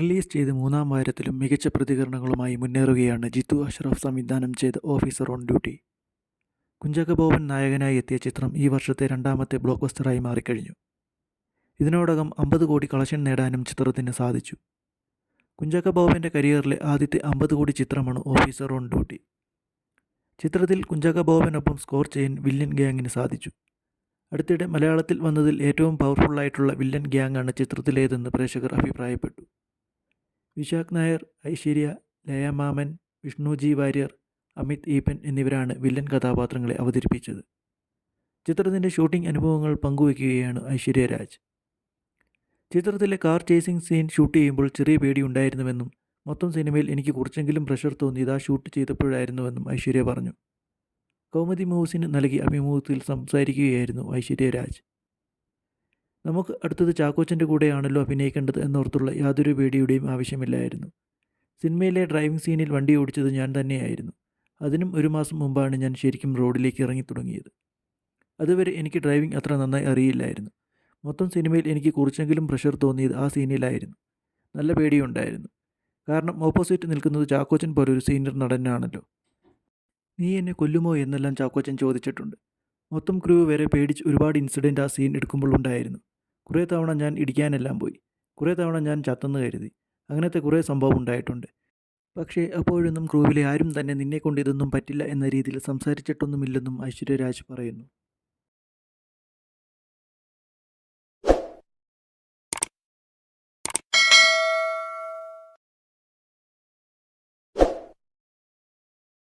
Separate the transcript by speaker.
Speaker 1: Release ചെയ്ത് മൂന്നാം വാരത്തിലും മികച്ച പ്രതികരണങ്ങളുമായി മുന്നേറുകയാണ് ജിത്തു അഷ്റഫ് സംവിധാനം ചെയ്ത officer on duty. Kunchacko Boban നായകനായി എത്തിയ ചിത്രം ഈ വർഷത്തെ രണ്ടാമത്തെ ബ്ലോക്ക് ബസ്റ്ററായി മാറിക്കഴിഞ്ഞു. ഇതിനോടകം അമ്പത് കോടി കളക്ഷൻ നേടാനും ചിത്രത്തിന് സാധിച്ചു. കുഞ്ചാക്കോ ബോബന്റെ കരിയറിലെ ആദ്യത്തെ അമ്പത് കോടി ചിത്രമാണ് ഓഫീസർ ഓൺ ഡ്യൂട്ടി. ചിത്രത്തിൽ കുഞ്ചാക്കോ ബോബനൊപ്പം സ്കോർ ചെയ്യാൻ വില്ലൻ ഗ്യാങ്ങിന് സാധിച്ചു. അടുത്തിടെ മലയാളത്തിൽ വന്നതിൽ ഏറ്റവും പവർഫുള്ളായിട്ടുള്ള വില്ലൻ ഗ്യാങ്ങാണ് ചിത്രത്തിലേതെന്ന് പ്രേക്ഷകർ അഭിപ്രായപ്പെട്ടു. വിശാഖ് നായർ ഐശ്വര്യ ലയമാമൻ വിഷ്ണുജി വാര്യർ അമിത് ഈപ്പൻ എന്നിവരാണ് വില്ലൻ കഥാപാത്രങ്ങളെ അവതരിപ്പിച്ചത്. ചിത്രത്തിന്റെ ഷൂട്ടിംഗ് അനുഭവങ്ങൾ പങ്കുവയ്ക്കുകയാണ് ഐശ്വര്യ രാജ്. ചിത്രത്തിലെ കാർ ചേസിംഗ് സീൻ ഷൂട്ട് ചെയ്യുമ്പോൾ ചെറിയ പേടി പേടിയുണ്ടായിരുന്നുവെന്നും മൊത്തം സിനിമയിൽ എനിക്ക് കുറച്ചെങ്കിലും പ്രഷർ തോന്നിയത് ആ ഷൂട്ട് ചെയ്തപ്പോഴായിരുന്നുവെന്നും ഐശ്വര്യ പറഞ്ഞു. കൗമുദി മൂവ്സിന് നൽകിയ അഭിമുഖത്തിൽ സംസാരിക്കുകയായിരുന്നു ഐശ്വര്യ രാജ്. നമുക്ക് അടുത്തത് ചാക്കോച്ചന്റെ കൂടെയാണല്ലോ അഭിനയിക്കേണ്ടത് എന്നോർത്തുള്ള യാതൊരു പേടിയുടെയും ആവശ്യമില്ലായിരുന്നു. സിനിമയിലെ ഡ്രൈവിംഗ് സീനിൽ വണ്ടി ഓടിച്ചത് ഞാൻ തന്നെയായിരുന്നു. അതിനും ഒരു മാസം മുമ്പാണ് ഞാൻ ശരിക്കും റോഡിലേക്ക് ഇറങ്ങി തുടങ്ങിയത്. അതുവരെ എനിക്ക് ഡ്രൈവിംഗ് അത്ര നന്നായി അറിയില്ലായിരുന്നു. മൊത്തം സിനിമയിൽ എനിക്ക് കുറച്ചെങ്കിലും പ്രഷർ തോന്നിയത് ആ സീനിലായിരുന്നു. നല്ല പേടിയുണ്ടായിരുന്നു. കാരണം ഓപ്പോസിറ്റ് നിൽക്കുന്നത് ചാക്കോച്ചൻ ഒരു സീനിയർ നടനാണല്ലോ. നീ എന്നെ കൊല്ലുമോ എന്നെല്ലാം ചാക്കോച്ചൻ ചോദിച്ചിട്ടുണ്ട്. മൊത്തം ക്രൂ വരെ പേടിച്ച് ഒരുപാട് ഇൻസിഡന്റ് ആ സീൻ എടുക്കുമ്പോൾ ഉണ്ടായിരുന്നു. കുറേ തവണ ഞാൻ ഇടിക്കാനെല്ലാം പോയി. കുറേ തവണ ഞാൻ ചത്തെന്ന് കരുതി. അങ്ങനത്തെ കുറേ സംഭവം ഉണ്ടായിട്ടുണ്ട്. പക്ഷേ അപ്പോഴൊന്നും ക്രൂവിലെ ആരും തന്നെ നിന്നെ കൊണ്ട് ഇതൊന്നും പറ്റില്ല എന്ന രീതിയിൽ സംസാരിച്ചിട്ടൊന്നുമില്ലെന്നും ഐശ്വര്യരാജ് പറയുന്നു.